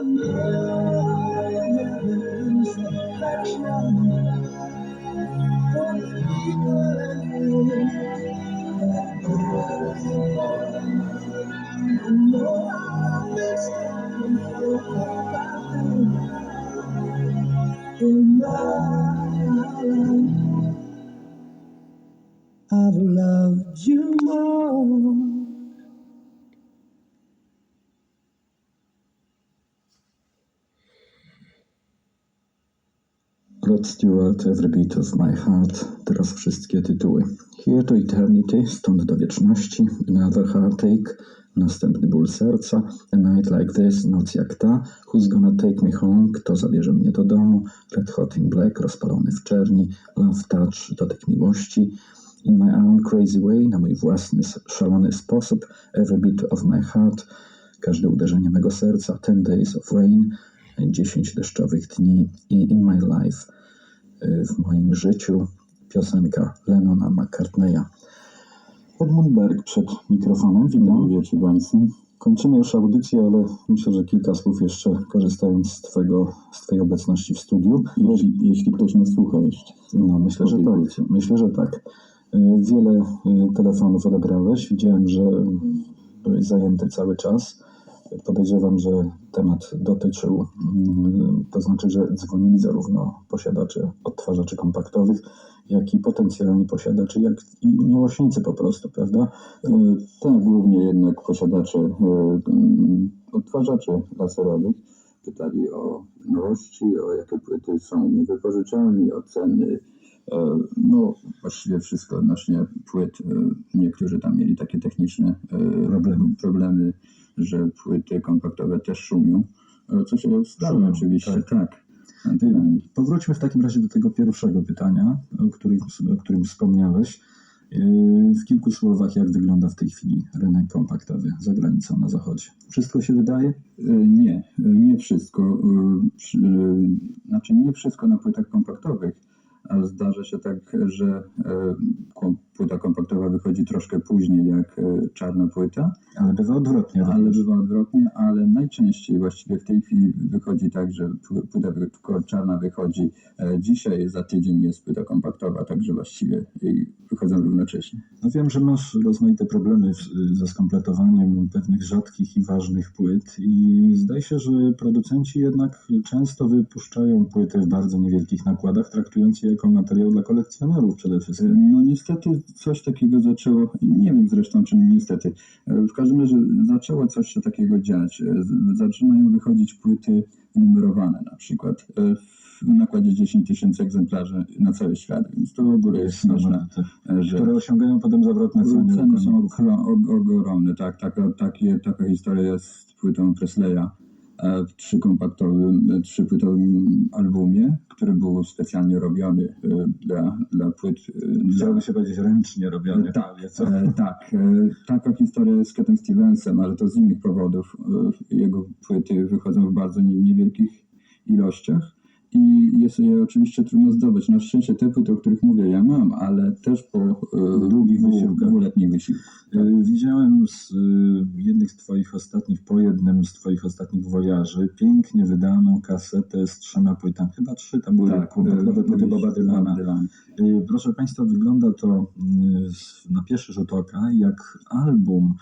I know Rod Stewart, Every Beat of My Heart, teraz wszystkie tytuły. Here to Eternity, stąd do wieczności, Another Heartache, następny ból serca, A Night Like This, noc jak ta, Who's Gonna Take Me Home, kto zabierze mnie do domu, Red Hot in Black, rozpalony w czerni, Love Touch, dotyk miłości, In My Own Crazy Way, na mój własny, szalony sposób, Every Beat of My Heart, każde uderzenie mego serca, Ten Days of Rain, 10 deszczowych dni i In My Life, w moim życiu, piosenka Lennona McCartneya. Edmund Berg przed mikrofonem, witam. Wiecie Państwo. Kończymy już audycję, ale myślę, że kilka słów jeszcze, korzystając z, twego, z Twojej obecności w studiu. Jeśli, jeśli ktoś nas słucha jeszcze. No, myślę, że tak. Myślę, że tak. Y, Wiele y, telefonów odebrałeś. Widziałem, że byłeś zajęty cały czas. Podejrzewam, że temat dotyczył, mm, to znaczy, że dzwonili zarówno posiadacze odtwarzaczy kompaktowych, jak i potencjalni posiadacze, jak i miłośnicy po prostu, prawda? E, tak, głównie jednak posiadacze e, mm, odtwarzaczy laserowych pytali o nowości, o jakie płyty są niewypożyczalne, o ceny. E, No, właściwie wszystko odnośnie płyt. Niektórzy tam mieli takie techniczne Problemy. problemy że płyty kompaktowe też szumią. E, Co się zdarza oczywiście, tak. tak. Powróćmy w takim razie do tego pierwszego pytania, o którym, o którym wspomniałeś. Y, W kilku słowach, jak wygląda w tej chwili rynek kompaktowy za granicą na zachodzie? Wszystko się wydaje? E, Nie, e, nie wszystko. E, e, Znaczy nie wszystko na płytach kompaktowych. Zdarza się tak, że e, płyta kompaktowa wychodzi troszkę później jak e, czarna płyta, Ale bywa odwrotnie. ale również. bywa odwrotnie, ale najczęściej właściwie w tej chwili wychodzi tak, że pły- płyta czarna wychodzi e, dzisiaj, za tydzień jest płyta kompaktowa, także właściwie e, wychodzą równocześnie. No wiem, że masz rozmaite problemy ze skompletowaniem pewnych rzadkich i ważnych płyt i zdaje się, że producenci jednak często wypuszczają płyty w bardzo niewielkich nakładach, traktując je jako materiał dla kolekcjonerów przede wszystkim. No niestety coś takiego zaczęło, nie wiem zresztą czy niestety, e, w każdym razie zaczęło coś się takiego dziać. E, Zaczynają wychodzić płyty numerowane na przykład e, w nakładzie 10 tysięcy egzemplarzy na cały świat, więc to w ogóle jest ważne, e, że które osiągają potem zawrotne ceny. ceny są ogromne. Tak, taka, takie, taka historia jest z płytą Presleya w trzykompaktowym, e, trzypłytowym albumie, który był specjalnie robiony e, dla, dla płyt e, Chciałoby się powiedzieć ręcznie robione. tak, e, tak. E, taka historia z Catem Stevensem, ale to z innych powodów. E, jego płyty wychodzą w bardzo nie- niewielkich ilościach i jest je oczywiście trudno zdobyć. Na szczęście te płyty, o których mówię, ja mam, ale też po e, Długich wysiłkach. dwuletnich wysiłkach. Y, Widziałem z y, jednych z Twoich ostatnich, po jednym z Twoich ostatnich wojaży, pięknie wydaną kasetę z trzema płytami. Chyba trzy tam były Tak, kompaktowe płyty Boba Dylana. Y, Proszę Państwa, wygląda to z- na pierwszy rzut oka jak album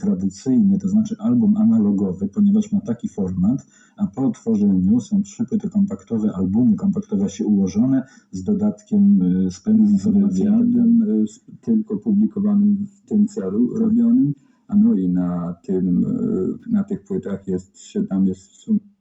tradycyjny, to znaczy album analogowy, ponieważ ma taki format, a po otworzeniu są trzy płyty kompaktowe, albumy kompaktowe się ułożone z dodatkiem z e, s- tylko publikowanym w tym celu robionym, a no i na tym, e, na tych płytach jest, tam jest w sumie